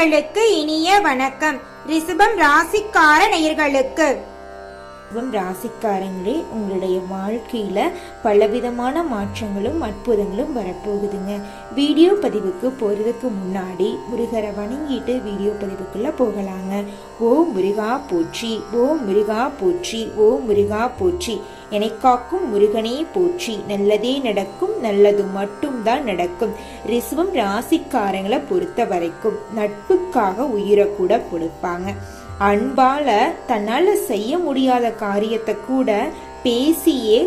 நேயர்களுக்கு இனிய வணக்கம். ரிஷபம் ராசிக்கார நேயர்களுக்கு. ரிஷபம் ராசிக்காரங்களே உங்களுடைய வாழ்க்கையில பலவிதமான மாற்றங்களும் அற்புதங்களும் வரப்போகுதுங்க. வீடியோ பதிவுக்கு போறதுக்கு முன்னாடி முருகரை வணங்கிட்டு வீடியோ பதிவுக்குள்ள போகலாங்க. ஓம் முருகா போற்றி ஓம் முருகா போற்றி ஓம் முருகா போற்றி. என்னை காக்கும் முருகனே போற்றி. நல்லதே நடக்கும் நல்லது மட்டும்தான் நடக்கும். ரிசுவம் ராசிக்காரங்களை பொறுத்த வரைக்கும் நட்புக்காக உயிரை கூட கொடுப்பாங்க. அன்பால தன்னால செய்ய முடியாத காரியத்தை கூட பேசியே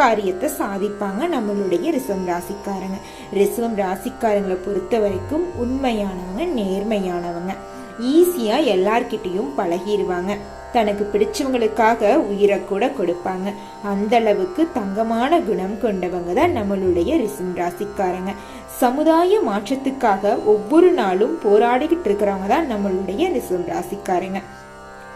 காரியத்தை சாதிப்பாங்க நம்மளுடைய ரிசவம் ராசிக்காரங்க. ரிசவம் ராசிக்காரங்களை பொறுத்த வரைக்கும் உண்மையானவங்க நேர்மையானவங்க. ஈஸியாக எல்லார்கிட்டேயும் பழகிடுவாங்க தனக்கு பிடிச்சவங்களுக்காக உயிரை கூட கொடுப்பாங்க. அந்த அளவுக்கு தங்கமான குணம் கொண்டவங்க தான் நம்மளுடைய ரிசம் ராசிக்காரங்க. சமுதாய மாற்றத்துக்காக ஒவ்வொரு நாளும் போராடிக்கிட்டு இருக்கிறவங்க தான் நம்மளுடைய ரிசம் ராசிக்காரங்க.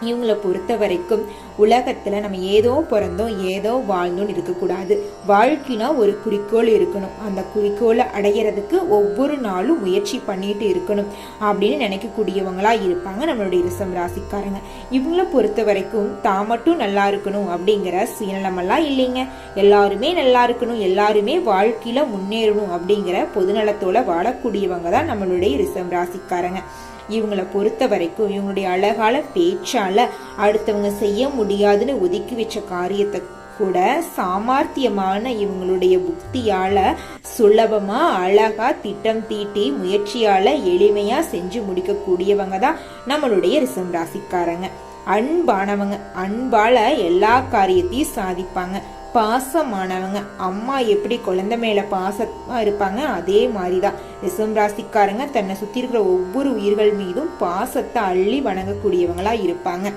இவங்களை பொறுத்த வரைக்கும் உலகத்தில் நம்ம ஏதோ பிறந்தோம் ஏதோ வாழ்ந்தோன்னு இருக்கக்கூடாது. வாழ்க்கைனா ஒரு குறிக்கோள் இருக்கணும். அந்த குறிக்கோளை அடையிறதுக்கு ஒவ்வொரு நாளும் முயற்சி பண்ணிட்டு இருக்கணும் அப்படின்னு நினைக்கக்கூடியவங்களா இருப்பாங்க நம்மளுடைய ரிசம் ராசிக்காரங்க. இவங்களை பொறுத்த வரைக்கும் தான் மட்டும் நல்லா இருக்கணும் அப்படிங்கிற சுயநலமெல்லாம் இல்லைங்க. எல்லாருமே நல்லா இருக்கணும் எல்லாருமே வாழ்க்கையில் முன்னேறணும் அப்படிங்கிற பொதுநலத்தோட வாழக்கூடியவங்க தான் நம்மளுடைய ரிசம் ராசிக்காரங்க. இவங்களை பொறுத்த வரைக்கும் இவங்களுடைய அழகால பேச்சால அடுத்தவங்க செய்ய முடியாதுன்னு ஒதுக்கி வச்ச காரியத்தை கூட சாமர்த்தியமான இவங்களுடைய புக்தியால சுலபமா அழகா திட்டம் தீட்டி முயற்சியால எளிமையா செஞ்சு முடிக்கக்கூடியவங்க தான் நம்மளுடைய ரிசம் ராசிக்காரங்க. அன்பானவங்க அன்பால எல்லா காரியத்தையும் சாதிப்பாங்க. பாசமானவங்க. அம்மா எப்படி குழந்தை மேலே பாசமாக இருப்பாங்க அதே மாதிரி தான் ரிசம் ராசிக்காரங்க தன்னை சுற்றி இருக்கிற ஒவ்வொரு உயிர்கள் மீதும் பாசத்தை அள்ளி வணங்கக்கூடியவங்களாக இருப்பாங்க.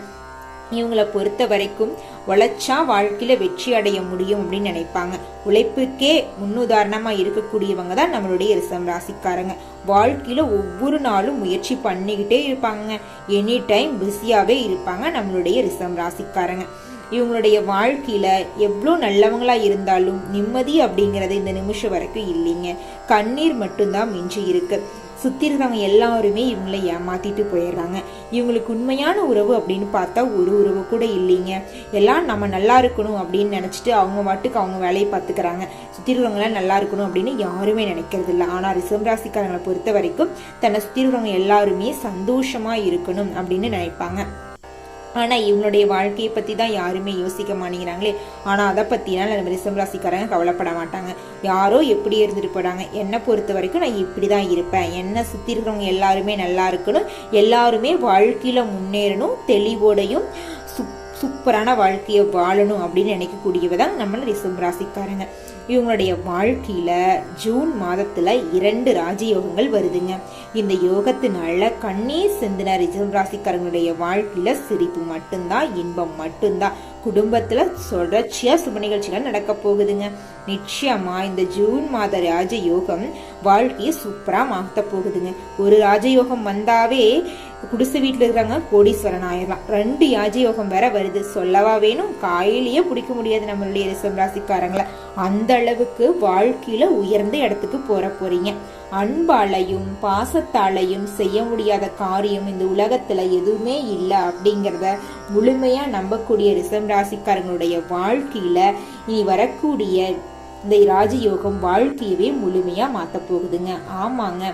இவங்களை பொறுத்த வரைக்கும் உழைச்சா வாழ்க்கையில் வெற்றி அடைய முடியும் அப்படின்னு நினைப்பாங்க. உழைப்புக்கே முன்னுதாரணமாக இருக்கக்கூடியவங்க தான் நம்மளுடைய ரிசம் ராசிக்காரங்க. வாழ்க்கையில் ஒவ்வொரு நாளும் முயற்சி பண்ணிக்கிட்டே இருப்பாங்க. எனி டைம் பிஸியாகவே இருப்பாங்க நம்மளுடைய ரிசம் ராசிக்காரங்க. இவங்களுடைய வாழ்க்கையில் எவ்வளோ நல்லவங்களாக இருந்தாலும் நிம்மதி அப்படிங்கிறது இந்த நிமிஷம் வரைக்கும் இல்லைங்க. கண்ணீர் மட்டும்தான் மிஞ்சி இருக்கு. சுற்றி இருக்கிறவங்க எல்லாருமே இவங்களை ஏமாத்திட்டு போயிடுறாங்க. இவங்களுக்கு உண்மையான உறவு அப்படின்னு பார்த்தா ஒரு உறவு கூட இல்லைங்க. எல்லாம் நம்ம நல்லா இருக்கணும் அப்படின்னு நினச்சிட்டு அவங்க வாட்டுக்கு அவங்க வேலையை பார்த்துக்கிறாங்க. சுற்றி இருக்கிறவங்களாம் நல்லா இருக்கணும் அப்படின்னு யாருமே நினைக்கிறது இல்லை. ஆனால் ரிசம் ராசிக்காரங்களை பொறுத்த வரைக்கும் தன்னை சுற்றி இருக்கிறவங்க எல்லாருமே சந்தோஷமாக இருக்கணும் அப்படின்னு நினைப்பாங்க. ஆனால் இவனுடைய வாழ்க்கையை பற்றி தான் யாருமே யோசிக்க மாட்டேங்கிறாங்களே. ஆனால் அதை பற்றினால நம்ம ரிசம் ராசிக்காரங்க கவலைப்பட மாட்டாங்க. யாரோ எப்படி இருந்துட்டு போகிறாங்க என்னை பொறுத்த வரைக்கும் நான் இப்படி தான் இருப்பேன். என்னை சுற்றி இருக்கிறவங்க எல்லாருமே நல்லா இருக்கணும். எல்லாருமே வாழ்க்கையில் முன்னேறணும் தெளிவோடையும் சூப்பரான வாழ்க்கையை வாழணும் அப்படின்னு நினைக்கக்கூடியவை தான் நம்மளை ரிசம் ராசிக்காரங்க. இவங்களுடைய வாழ்க்கையில் ஜூன் மாதத்தில் இரண்டு ராஜயோகங்கள் வருதுங்க. இந்த யோகத்தினால கண்ணீர் சிந்தின ரிசம் ராசிக்காரங்களுடைய வாழ்க்கையில் சிரிப்பு மட்டும்தான் இன்பம் மட்டும்தான். குடும்பத்தில் தொடர்ச்சியாக சுப நிகழ்ச்சிகள் நடக்க போகுதுங்க. நிச்சயமாக இந்த ஜூன் மாத ராஜயோகம் வாழ்க்கையை சூப்பராக மாற்ற போகுதுங்க. ஒரு ராஜயோகம் வந்தாவே குடிசை வீட்டில் இருக்கிறாங்க கோடீஸ்வரன் ஆயிடலாம் ரெண்டு யாஜயோகம் வேற வருது. சொல்லவா வேணும்? காயிலேயே பிடிக்க முடியாது நம்மளுடைய ரிசம் ராசிக்காரங்களை. அந்த அளவுக்கு வாழ்க்கையில உயர்ந்த இடத்துக்கு போற போறீங்க. அன்பாலையும் பாசத்தாலையும் செய்ய முடியாத காரியம் இந்த உலகத்துல எதுவுமே இல்லை அப்படிங்கிறத முழுமையா நம்பக்கூடிய ரிசம் ராசிக்காரங்களுடைய வாழ்க்கையில இனி வரக்கூடிய இந்த ராஜயோகம் வாழ்க்கையவே முழுமையா மாத்த போகுதுங்க. ஆமாங்க.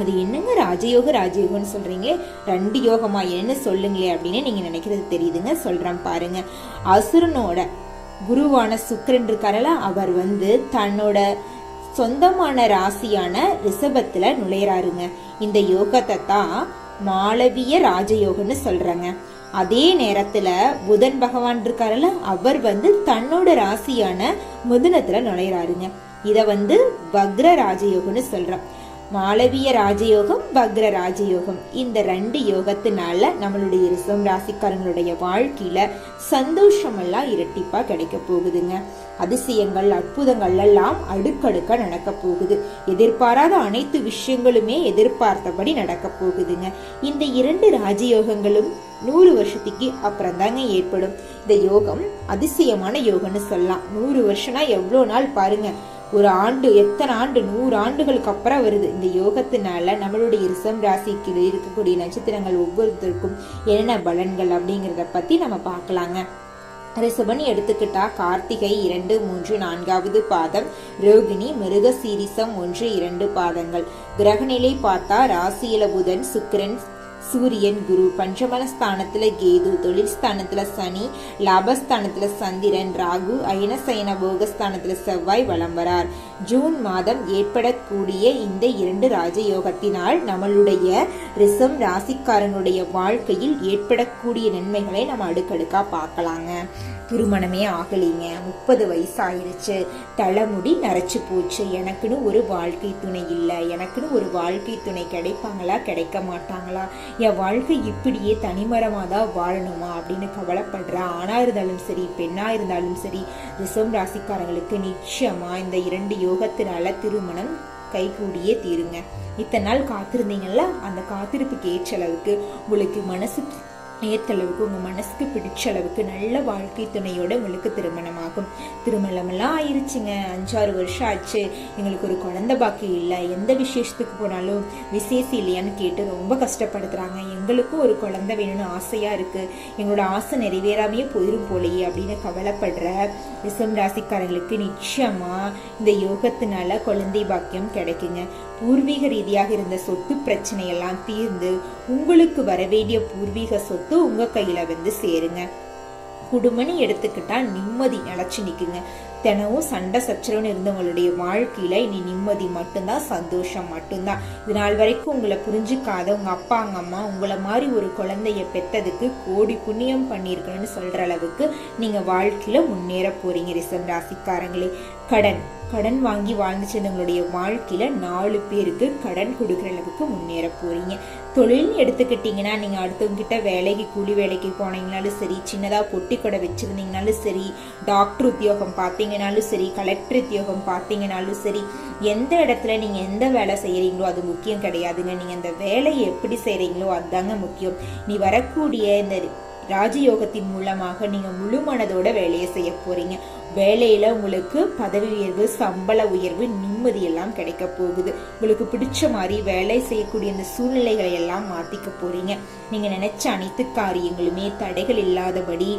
அது என்னங்க ராஜயோக ராஜயோகம்னு சொல்றீங்க? ரெண்டு யோகமா? என்னன்னு சொல்லுங்களே அப்படின்னு நீங்க நினைக்கிறது தெரியுதுங்க. சொல்றேன் பாருங்க. அசுரனோட குருவான சுக்கரன் இருக்காரல அவர் வந்து தன்னோட சொந்தமான ராசியான ரிஷபத்தில் நுழையிறாருங்க. இந்த யோகத்தை தான் மாளவிய ராஜயோகம்னு சொல்கிறாங்க அதே நேரத்தில் புதன் பகவான் இருக்காருல்ல அவர் வந்து தன்னோட ராசியான மிதுனத்தில் நுழையிறாருங்க. இதை வந்து வக்ர ராஜயோகம்னு சொல்றோம். மாளவிய ராஜயோகம் வக்ர ராஜயோகம். இந்த ரெண்டு யோகத்தினால நம்மளுடைய ரிசம் ராசிக்காரங்களுடைய வாழ்க்கையில சந்தோஷம் எல்லாம் இரட்டிப்பா கிடைக்க போகுதுங்க. அதிசயங்கள் அற்புதங்கள் எல்லாம் அடுக்கடுக்க நடக்க போகுது. எதிர்பாராத அனைத்து விஷயங்களுமே எதிர்பார்த்தபடி நடக்க போகுதுங்க. இந்த இரண்டு ராஜயோகங்களும் நூறு வருஷத்துக்கு அப்புறம் தாங்க ஏற்படும். இந்த யோகம் அதிசயமான யோகம்னு சொல்லலாம். நூறு வருஷம்னா எவ்வளோ நாள் பாருங்க. ஒரு ஆண்டு எத்தனை ஆண்டு நூறு ஆண்டுகளுக்கு அப்புறம் வருது. இந்த யோகத்தினால நம்மளுடைய ரிசம் ராசிக்கு இருக்கக்கூடிய நட்சத்திரங்கள் ஒவ்வொருத்தருக்கும் என்னென்ன பலன்கள் அப்படிங்கிறத பத்தி நம்ம பார்க்கலாங்க. ரிஷபன் எடுத்துக்கிட்டா கார்த்திகை இரண்டு மூன்று நான்காவது பாதம் ரோகிணி மிருக சீரிசம் ஒன்று இரண்டு பாதங்கள். கிரகநிலை பார்த்தா ராசியில புதன் சுக்கிரன் சூரியன் குரு பஞ்சமன ஸ்தானத்துல கேது தொழில் ஸ்தானத்துல சனி லாபஸ்தானத்துல சந்திரன் ராகு அயனசயன போகஸ்தானத்துல செவ்வாய் வலம் வரார். ஜூன் மாதம் ஏற்படக்கூடிய இந்த இரண்டு ராஜயோகத்தினால் நம்மளுடைய ரிசம் ராசிக்காரனுடைய வாழ்க்கையில் ஏற்படக்கூடிய நன்மைகளை நம்ம அடுக்கடுக்கா பார்க்கலாங்க. திருமணமே ஆகலைங்க. முப்பது வயசு ஆயிடுச்சு தலைமுடி நரைச்சு போச்சு. எனக்குன்னு ஒரு வாழ்க்கை துணை இல்லை. எனக்குன்னு ஒரு வாழ்க்கை துணை கிடைப்பாங்களா? கிடைக்க மாட்டாங்களா? என் வாழ்க்கை இப்படியே தனிமரமாக தான் வாழணுமா அப்படின்னு கவலைப்படுறேன் ஆணாக இருந்தாலும் சரி பெண்ணா இருந்தாலும் சரி ரிசம் ராசிக்காரங்களுக்கு நிச்சயமா இந்த இரண்டு யோகத்தினால திருமணம் கைகூடியே தீருங்க. இத்தனை நாள் காத்திருந்தீங்கல்ல? அந்த காத்திருப்புக்கு ஏற்ற அளவுக்கு உங்களுக்கு மனசு ஏற்ற உங்கள் மனசுக்கு பிடிச்ச அளவுக்கு நல்ல வாழ்க்கை துணையோட உங்களுக்கு திருமணமாகும். திருமணமெல்லாம் ஆயிருச்சுங்க. அஞ்சாறு வருஷம் ஆச்சு. எங்களுக்கு ஒரு குழந்த பாக்கி இல்லை. எந்த விசேஷத்துக்கு போனாலும் விசேஷம் இல்லையான்னு கேட்டு ரொம்ப கஷ்டப்படுத்துகிறாங்க எங்களுக்கும் ஒரு குழந்தை வேணும்னு ஆசையாக இருக்குது எங்களோட ஆசை நிறைவேறாமையே போயிடும் போலையே அப்படின்னு கவலைப்படுற ரிசம் ராசிக்காரங்களுக்கு நிச்சயமாக இந்த யோகத்தினால குழந்தை பாக்கியம் கிடைக்குங்க. பூர்வீக ரீதியாக இருந்த சொத்து பிரச்சனையெல்லாம் தீர்ந்து உங்களுக்கு வரவேண்டிய பூர்வீக சொத்து உங்க கையில வந்து சேருங்க. குடும்பம்னு எடுத்துக்கிட்டா நிம்மதி நிலச்சி நிக்குங்க. தினமும் சண்டை சச்சரவுன்னு இருந்தவங்களுடைய வாழ்க்கையில இனி நிம்மதி மட்டும்தான் சந்தோஷம் மட்டும்தான். இது நாள் வரைக்கும் உங்களை புரிஞ்சுக்காத உங்க அப்பா அங்க அம்மா உங்களை மாதிரி ஒரு குழந்தைய பெத்ததுக்கு கோடி புண்ணியம் பண்ணியிருக்கணும்னு சொல்ற அளவுக்கு நீங்க வாழ்க்கையில முன்னேற போறீங்க ரிசம் ராசிக்காரங்களே. கடன் கடன் வாங்கி வாழ்ந்துச்சு இருந்தவங்களுடைய வாழ்க்கையில் நாலு பேருக்கு கடன் கொடுக்குற அளவுக்கு முன்னேற போகிறீங்க தொழில்னு எடுத்துக்கிட்டிங்கன்னா நீங்கள் அடுத்தவங்ககிட்ட வேலைக்கு கூலி வேலைக்கு போனீங்கனாலும் சரி சின்னதாக பொட்டி கடை வச்சுருந்தீங்கனாலும் சரி டாக்டர் உத்தியோகம் பார்த்தீங்கனாலும் சரி கலெக்டர் உத்தியோகம் பார்த்தீங்கனாலும் சரி எந்த இடத்துல நீங்கள் எந்த வேலை செய்கிறீங்களோ அது முக்கியம் கிடையாதுங்க. நீங்கள் அந்த வேலையை எப்படி செய்கிறீங்களோ அதுதாங்க முக்கியம். நீ வரக்கூடிய இந்த ராஜயோகத்தின் மூலமாக நீங்க முழு மனதோட வேலையை செய்ய போறீங்க. வேலையில உங்களுக்கு பதவி உயர்வு சம்பள உயர்வு நிம்மதி எல்லாம் கிடைக்க போகுது. உங்களுக்கு பிடிச்ச மாதிரி வேலை செய்யக்கூடிய அந்த சூழ்நிலைகளை எல்லாம் மாத்திக்க போறீங்க. நீங்க நினைச்ச அனைத்து காரியங்களுமே தடைகள் இல்லாதபடி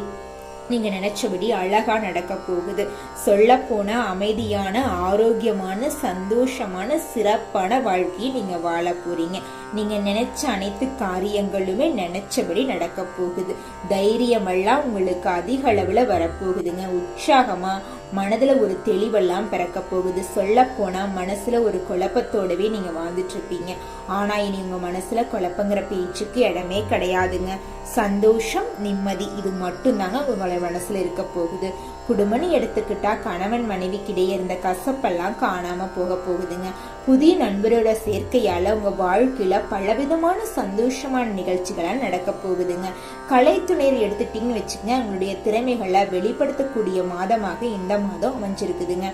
நீங்க நினைச்சபடி அழகா நடக்க போகுது. சொல்ல போனா அமைதியான ஆரோக்கியமான சந்தோஷமான சிறப்பான வாழ்க்கையை நீங்க வாழ போறீங்க. நீங்க நினைச்ச அனைத்து காரியங்களுமே நினைச்சபடி நடக்க போகுது. தைரியமெல்லாம் உங்களுக்கு அதிக அளவுல வரப்போகுதுங்க. உற்சாகமா மனதுல ஒரு தெளிவெல்லாம் பிறக்க போகுது. சொல்ல போனா மனசுல ஒரு குழப்பத்தோடவே நீங்க வாழ்ந்துட்டு இருப்பீங்க. ஆனா இனி உங்க மனசுல குழப்பங்கிற பேச்சுக்கு இடமே கிடையாதுங்க. சந்தோஷம் நிம்மதி இது மட்டும்தாங்க உங்களை மனசுல இருக்க போகுது. குடும்பம்னு எடுத்துக்கிட்டா கணவன் மனைவிக்கிடையே இருந்த கசப்பெல்லாம் காணாம போக போகுதுங்க. புதிய நண்பரோட சேர்க்கையால உங்க வாழ்க்கையில பலவிதமான சந்தோஷமான நிகழ்ச்சிகளாக நடக்க போகுதுங்க. கலைத்துணையர் எடுத்துட்டீங்கன்னு வச்சுக்கங்க உங்களுடைய திறமைகளை வெளிப்படுத்தக்கூடிய மாதமாக இந்த மாதம் அமைஞ்சிருக்குதுங்க.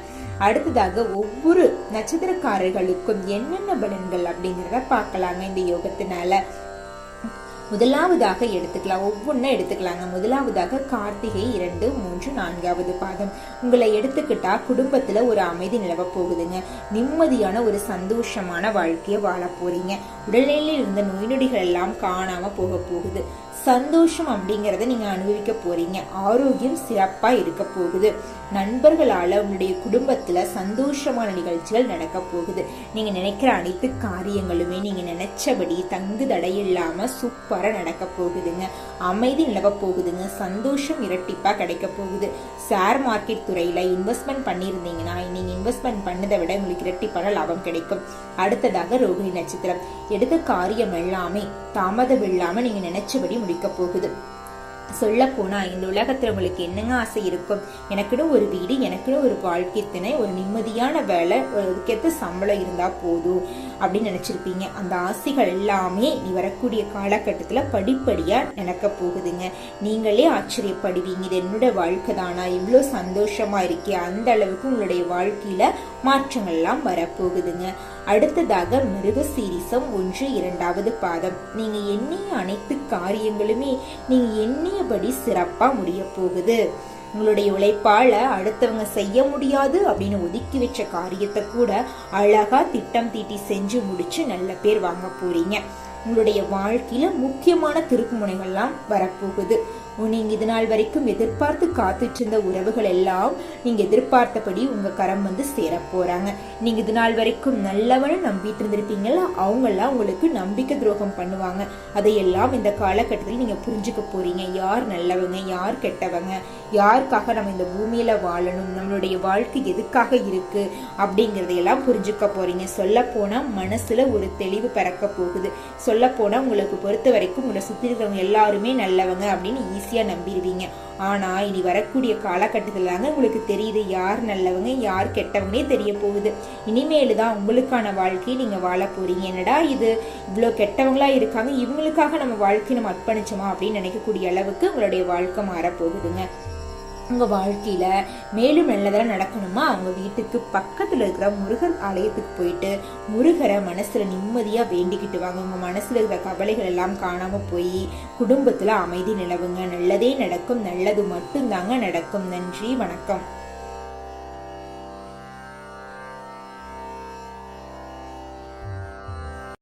அடுத்ததாக ஒவ்வொரு நட்சத்திரக்காரர்களுக்கும் என்னென்ன பலன்கள் அப்படிங்கிறத பார்க்கலாங்க இந்த யோகத்தினால. முதலாவதாக எடுத்துக்கலாம். ஒவ்வொன்றும் எடுத்துக்கலாங்க. முதலாவதாக கார்த்திகை இரண்டு மூன்று நான்காவது பாதம். உங்களை எடுத்துக்கிட்டா குடும்பத்துல ஒரு அமைதி நிலவ போகுதுங்க. நிம்மதியான ஒரு சந்தோஷமான வாழ்க்கையை வாழ போறீங்க. உடல்நிலையில் இருந்த நோய் நொடிகள் எல்லாம் காணாம போக போகுது. சந்தோஷம் அப்படிங்கிறத நீங்க அனுபவிக்க போறீங்க. ஆரோக்கியம் சிறப்பாக இருக்க போகுது. நண்பர்களால் உங்களுடைய குடும்பத்துல சந்தோஷமான நிகழ்ச்சிகள் நடக்க போகுது. நீங்க நினைக்கிற அனைத்து காரியங்களுமே நீங்க நினைச்சபடி தங்கு தடை இல்லாம சூப்பரா நடக்க போகுதுங்க. அமைதி நிலவ போகுதுங்க. சந்தோஷம் இரட்டிப்பா கிடைக்க போகுது. ஷேர் மார்க்கெட் துறையில இன்வெஸ்ட்மெண்ட் பண்ணியிருந்தீங்கன்னா நீங்க இன்வெஸ்ட்மெண்ட் பண்ணதை விட உங்களுக்கு இரட்டிப்பான லாபம் கிடைக்கும். அடுத்ததாக ரோகிணி நட்சத்திரம். எடுத்த காரியம் எல்லாமே தாமதம் இல்லாமல் நீங்க நினைச்சபடி முடிக்க போகுது சொல்லப்போனா இந்த உலகத்துல உங்களுக்கு என்னங்க ஆசை இருக்கும்? எனக்குன்னு ஒரு வீடு எனக்குன்னு ஒரு வாழ்க்கை திணை ஒரு நிம்மதியான வேலை ஒரு அதுக்கேற்ற சம்பளம் இருந்தா போதும் அப்படின்னு நினைச்சிருப்பீங்க. அந்த ஆசைகள் எல்லாமே நீ வரக்கூடிய காலகட்டத்துல படிப்படியா நினைக்க போகுதுங்க. நீங்களே ஆச்சரியப்படுவீங்க. இது என்னோட வாழ்க்கை தானா? இவ்வளோ சந்தோஷமா இருக்கே. அந்த அளவுக்கு உங்களுடைய வாழ்க்கையில மாற்றங்கள்லாம் வரப்போகுதுங்க. அடுத்ததாக மிருக சீரிசம் ஒன்று இரண்டாவது பாதம். நீங்க எண்ணிய அனைத்து காரியங்களுமே நீங்க எண்ணியபடி சிறப்பா முடிய போகுது. உங்களுடைய உழைப்பால அடுத்தவங்க செய்ய முடியாது அப்படின்னு ஒதுக்கி வச்ச காரியத்தை கூட அழகா திட்டம் தீட்டி செஞ்சு முடிச்சு நல்ல பேர் வாங்க போறீங்க. உங்களுடைய வாழ்க்கையில முக்கியமான திருப்புமுனைகள்லாம் வரப்போகுது. நீங்க இது நாள் வரைக்கும் எதிர்பார்த்து காத்துட்டு இருந்த உறவுகள் எல்லாம் நீங்க எதிர்பார்த்தபடி உங்க கரம் வந்து சேர போறாங்க. நீங்க இது நாள் வரைக்கும் நல்லவனை நம்பிட்டு இருந்திருப்பீங்கல்ல அவங்க எல்லாம் உங்களுக்கு நம்பிக்கை துரோகம் பண்ணுவாங்க. அதையெல்லாம் இந்த காலகட்டத்தில் நீங்க புரிஞ்சுக்க போறீங்க. யார் நல்லவங்க யார் கெட்டவங்க யாருக்காக நம்ம இந்த பூமியில வாழணும் நம்மளுடைய வாழ்க்கை எதுக்காக இருக்கு அப்படிங்கறதையெல்லாம் புரிஞ்சுக்க போறீங்க. சொல்ல போனா மனசுல ஒரு தெளிவு பிறக்க போகுது. சொல்ல போனா உங்களுக்கு பொறுத்த வரைக்கும் உங்களை சுத்தி இருக்கிறவங்க எல்லாருமே நல்லவங்க அப்படின்னு ஈஸியாக நம்பிடுவீங்க. ஆனால் இனி வரக்கூடிய காலகட்டத்தில் தாங்க உங்களுக்கு தெரியுது யார் நல்லவங்க யார் கெட்டவங்கனே தெரிய போகுது. இனிமேலு தான் உங்களுக்கான வாழ்க்கையை நீங்கள் வாழ போகிறீங்க என்னடா இது? இவ்வளோ கெட்டவங்களாக இருக்காங்க. இவங்களுக்காக நம்ம வாழ்க்கையை நம்ம அர்ப்பணிச்சோமா அப்படின்னு நினைக்கக்கூடிய அளவுக்கு உங்களுடைய வாழ்க்கை மாறப்போகுதுங்க. உங்க வாழ்க்கையில மேலும் நல்லதெல்லாம் நடக்கணுமா? அவங்க வீட்டுக்கு பக்கத்தில் இருக்கிற முருகர் ஆலயத்துக்கு போயிட்டு முருகரை மனசுல நிம்மதியா வேண்டிக்கிட்டு வாங்க. உங்க மனசில் இருக்கிற கவலைகள் எல்லாம் காணாமல் போய் குடும்பத்தில் அமைதி நிலவுங்க. நல்லதே நடக்கும். நல்லது மட்டும்தாங்க நடக்கும். நன்றி வணக்கம்.